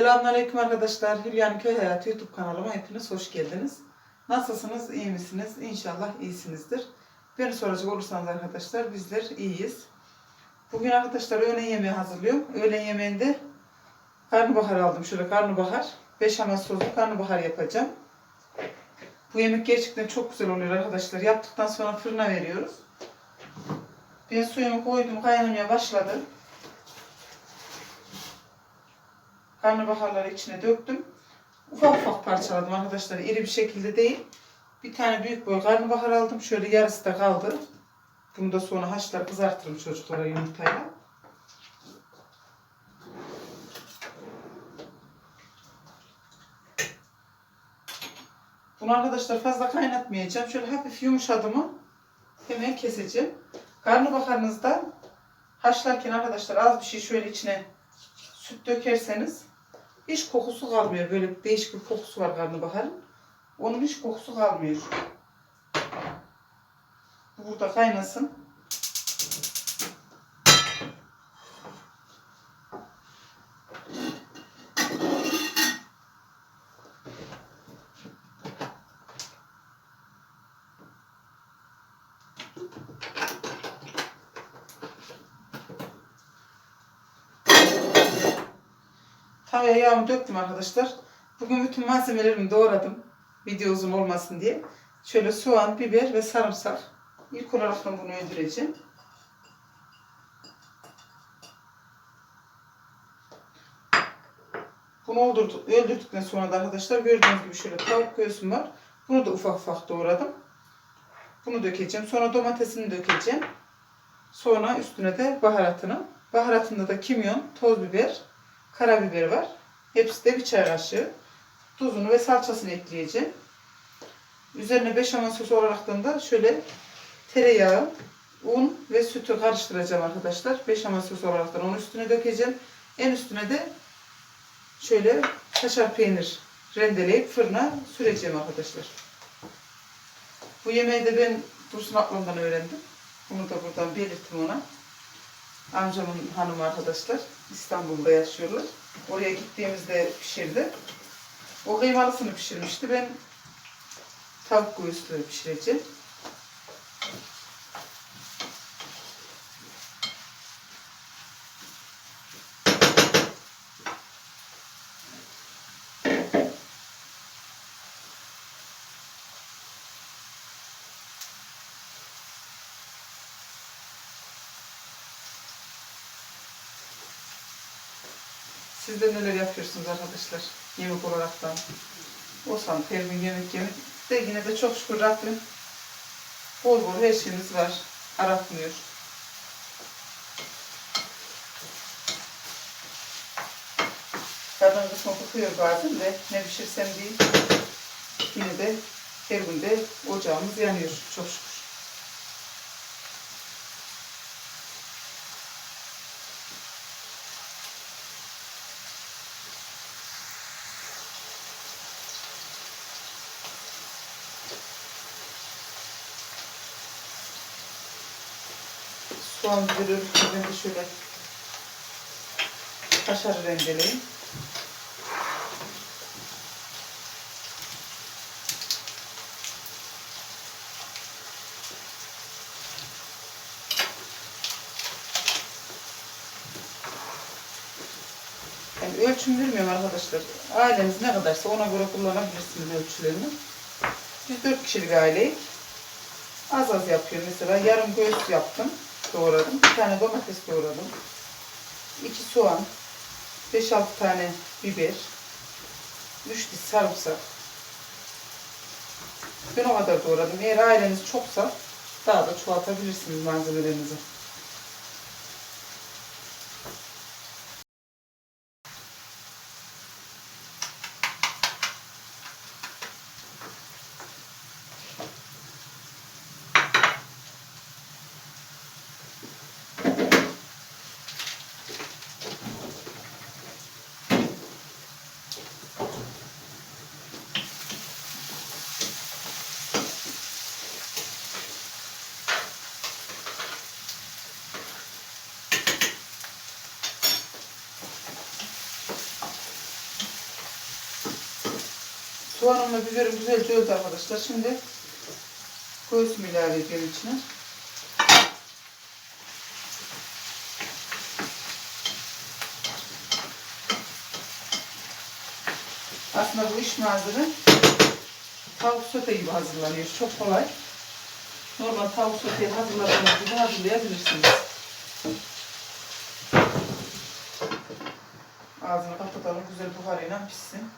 Selamünaleyküm arkadaşlar. Hülya'nın Köy Hayatı YouTube kanalıma hepiniz hoş geldiniz. Nasılsınız? iyi misiniz? İnşallah iyisinizdir. Beni soracak olursanız arkadaşlar bizler iyiyiz. Bugün arkadaşlar öğlen yemeği hazırlıyorum. Öğlen yemeğinde karnabahar aldım. Şöyle karnabahar. Beşamel soslu karnabahar yapacağım. Bu yemek gerçekten çok güzel oluyor arkadaşlar. Yaptıktan sonra fırına veriyoruz. Ben suyumu koydum kaynamaya başladı. Karnabaharları içine döktüm. Ufak ufak parçaladım arkadaşlar. İri bir şekilde değil. Bir tane büyük boy karnabahar aldım. Şöyle yarısı da kaldı. Bunu da sonra haşlar kızartırım çocuklara yumurtayla. Bunu arkadaşlar fazla kaynatmayacağım. Şöyle hafif yumuşadı hemen keseceğim. Karnabaharınızda haşlarken arkadaşlar az bir şey şöyle içine süt dökerseniz hiç kokusu kalmıyor. Böyle değişik bir kokusu var karnabaharın. Onun hiç kokusu kalmıyor. Bu burada kaynasın. Tavaya yağımı döktüm arkadaşlar. Bugün bütün malzemelerimi doğradım. Video uzun olmasın diye. Şöyle soğan, biber ve sarımsak. İlk olarak bunu öldüreceğim. Bunu öldürdük, öldürdükten sonra da arkadaşlar gördüğünüz gibi şöyle tavuk göğsüm var. Bunu da ufak ufak doğradım. Bunu dökeceğim. Sonra domatesini dökeceğim. Sonra üstüne de baharatını. Baharatında da kimyon, toz biber, karabiber var. Hepsi de bir çay kaşığı. Tuzunu ve salçasını ekleyeceğim. Üzerine beşamel sosu olarak da şöyle tereyağı, un ve sütü karıştıracağım arkadaşlar. Beşamel sosu olarak da onun üstüne dökeceğim. En üstüne de şöyle kaşar peynir rendeleyip fırına süreceğim arkadaşlar. Bu yemeği de ben Dursun ablamdan öğrendim. Bunu da buradan belirttim ona. Amcamın hanımı arkadaşlar. İstanbul'da yaşıyorlar. Oraya gittiğimizde pişirdi. O kıymalısını pişirmişti. Ben tavuk göğüslü pişireceğim. Siz de neler yapıyorsunuz arkadaşlar yemek olaraktan? Olsam her gün yemek yemek de yine de çok şükür Rabbim bol bol her şeyimiz var. Aratmıyor. Kadın kısmı kokuyor bazen de ne pişirsem değil. Yine de her gün de ocağımız yanıyor çok şükür. Soğan biberi ben de şöyle kaşarı rendeleyeyim. Yani ölçüm bilmiyorum arkadaşlar. Aileniz ne kadarsa ona göre kullanabilirsiniz ölçülerini. Biz dört kişilik aileyiz. Az az yapıyorum. Mesela yarım göğüs yaptım. Doğradım. Bir tane domates doğradım. iki soğan. 5-6 tane biber. 3 diş sarımsak. Ben o kadar doğradım. Eğer aileniz çoksa daha da çoğaltabilirsiniz malzemelerinizi. Soğanımla biberim güzelce öldü arkadaşlar. Şimdi göğsümü ilave ediyorum içine. Aslında bu iş malzeme tavuk sote gibi hazırlanıyor. Çok kolay. Normal tavuk soteyi hazırladığınız gibi hazırlayabilirsiniz. Ağzını kapatalım. Güzel buharıyla pişsin.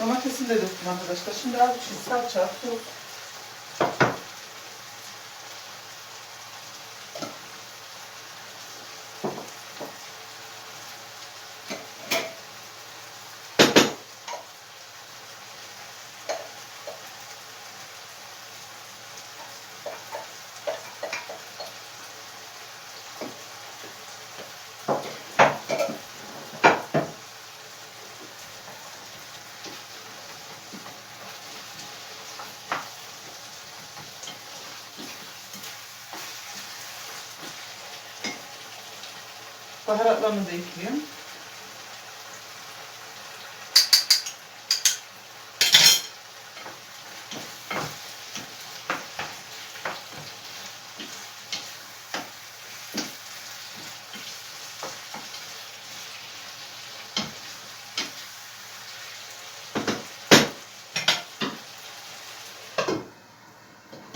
Domatesini de döktüm arkadaşlar. Şimdi az bir salça, tuz. Baharatlarını da ekliyorum.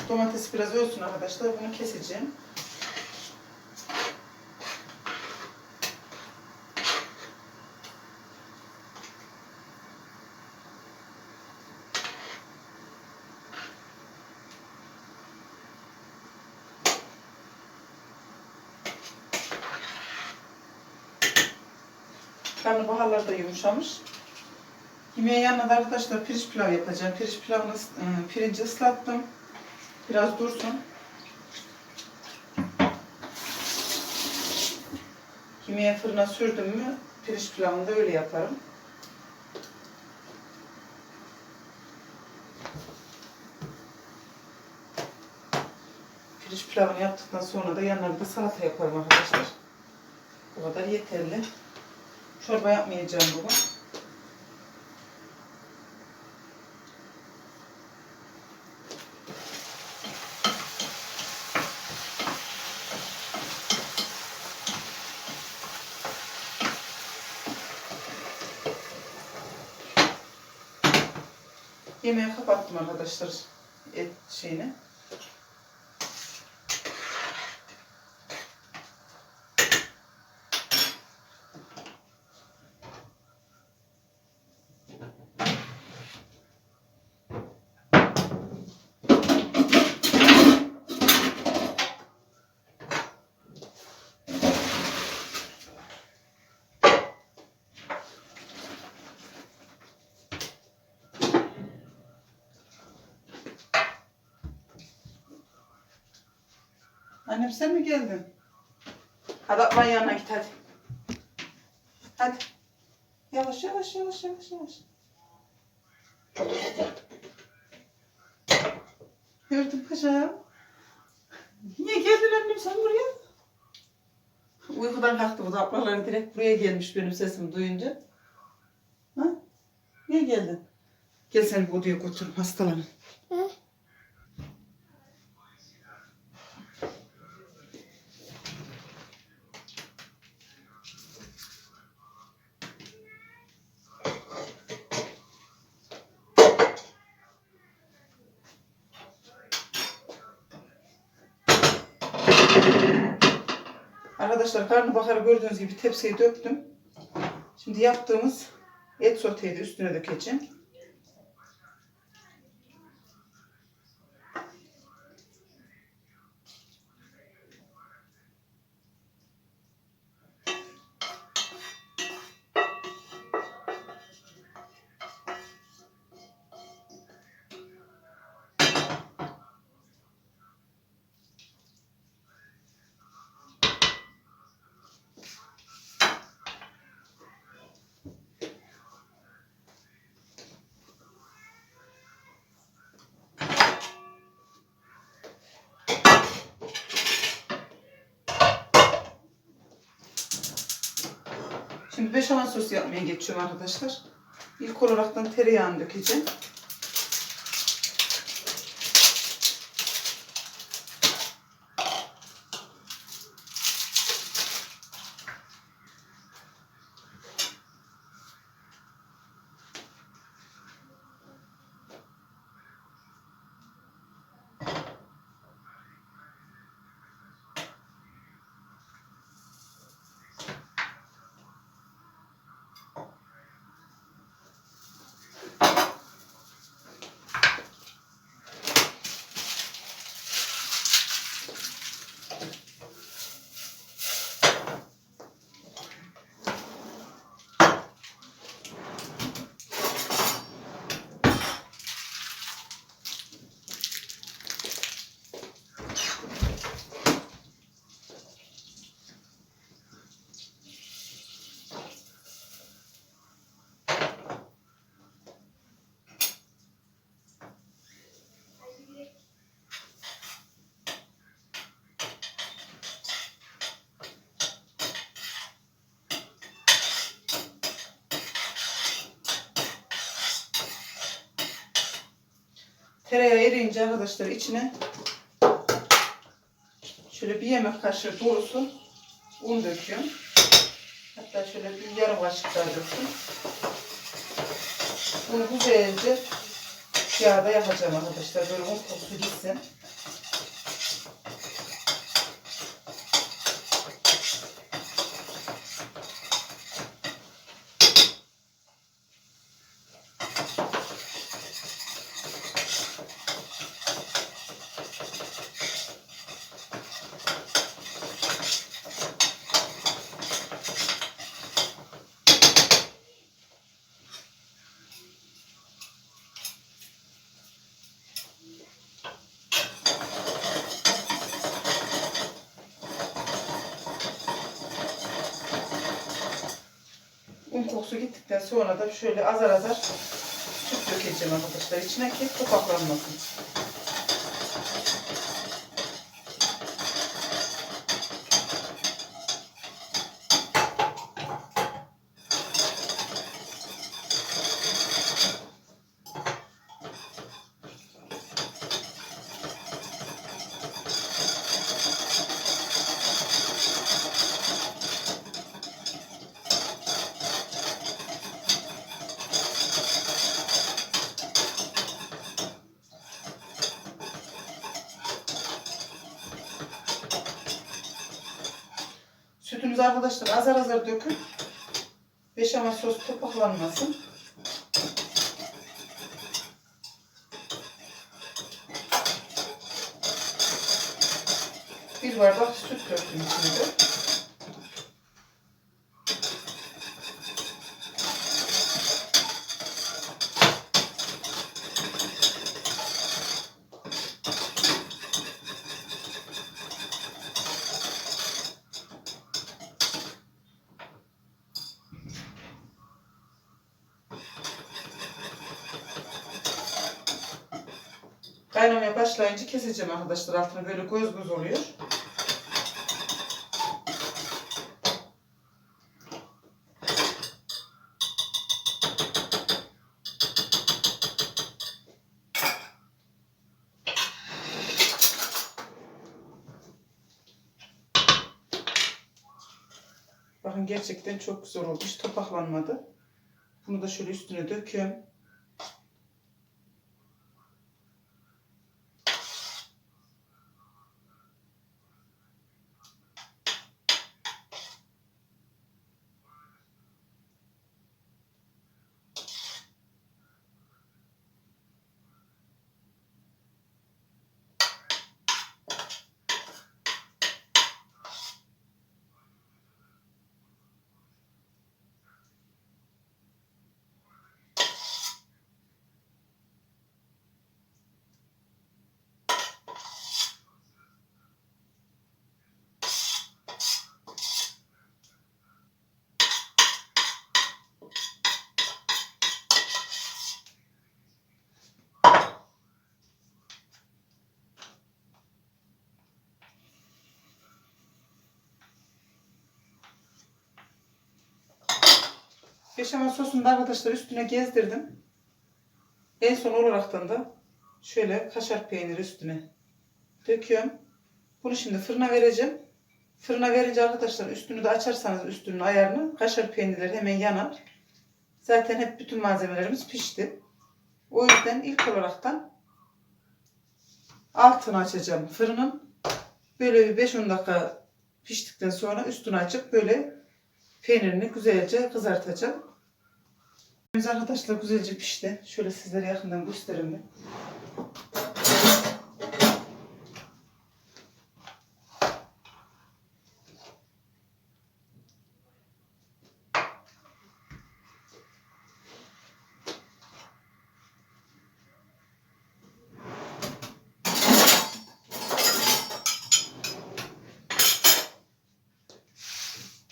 Domates biraz ölsün arkadaşlar. Bunu keseceğim. Karnabaharlar da yumuşamış. Yemeğin yanına da arkadaşlar pirinç pilav yapacağım. Pirinç pilavını ıı, pirinci ıslattım. Biraz dursun. Yemeğe fırına sürdüm mü pirinç pilavını da öyle yaparım. Pirinç pilavını yaptıktan sonra da yanına bir salata yaparım arkadaşlar. Bu kadar yeterli. Çorba yapmayacağım bugün. Yemeği kapattım arkadaşlar et şeyini. Annem sen mi geldin? Hadi ablan yanına git hadi. Hadi. Yavaş yavaş yavaş yavaş yavaş. Gördüm paşam. Niye geldin annem sen buraya? Uykudan kalktı bu da ablaları direkt buraya gelmiş benim sesimi duyunca. Ha? Niye geldin? Gel seni bu odaya götürüm hastalanın. Arkadaşlar karnabaharı gördüğünüz gibi tepsiye döktüm. Şimdi yaptığımız et soteyi de üstüne dökeceğim. Şimdi beşamel sosu yapmaya geçiyorum arkadaşlar. İlk olaraktan tereyağını dökeceğim. Tereyağı eriyince arkadaşlar içine şöyle bir yemek kaşığı dolusu un döküyorum. Hatta şöyle bir yarım kaşık daha döktüm. Bunu güzelce yağda yapacağım arkadaşlar. Böyle un kokusu gitsin. Un kokusu gittikten sonra da şöyle azar azar süt dökeceğim arkadaşlar içine ki topaklanmasın. Arkadaşlar azar azar dökün. Beşamel sos topaklanmasın. Bir bardak süt döktüm içinde. Kaynamaya başlayınca keseceğim arkadaşlar altını böyle göz göz oluyor. Bakın gerçekten çok güzel olmuş. Topaklanmadı. Bunu da şöyle üstüne döküyorum. Beşamel sosunu da arkadaşlar üstüne gezdirdim. En son olaraktan da şöyle kaşar peyniri üstüne döküyorum. Bunu şimdi fırına vereceğim. Fırına verince arkadaşlar üstünü de açarsanız üstünün ayarını kaşar peynirleri hemen yanar. Zaten hep bütün malzemelerimiz pişti. O yüzden ilk olaraktan altını açacağım fırının. Böyle bir 5-10 dakika piştikten sonra üstünü açıp böyle peynirini güzelce kızartacağım. Biz arkadaşlar güzelce pişti. Şöyle sizlere yakından göstereyim.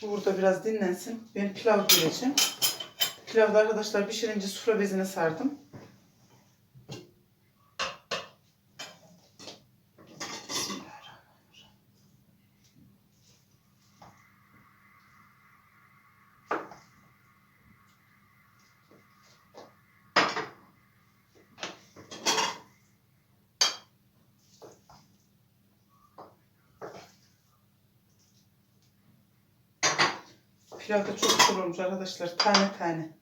Bu burada biraz dinlensin. Ben pilav göreceğim. Pilavda arkadaşlar pişirince sufra bezine sardım. Pilav da çok güzel arkadaşlar. Tane tane.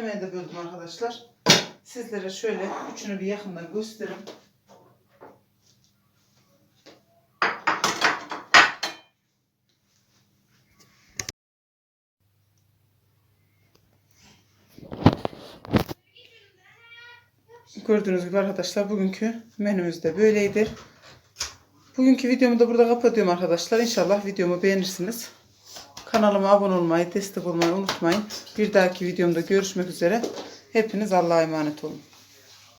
Yemeği de böldüm arkadaşlar. Sizlere şöyle üçünü bir yakından göstereyim. Gördüğünüz gibi arkadaşlar bugünkü menümüz de böyleydi. Bugünkü videomu da burada kapatıyorum arkadaşlar. İnşallah videomu beğenirsiniz. Kanalıma abone olmayı, destek olmayı unutmayın. Bir dahaki videomda görüşmek üzere. Hepiniz Allah'a emanet olun.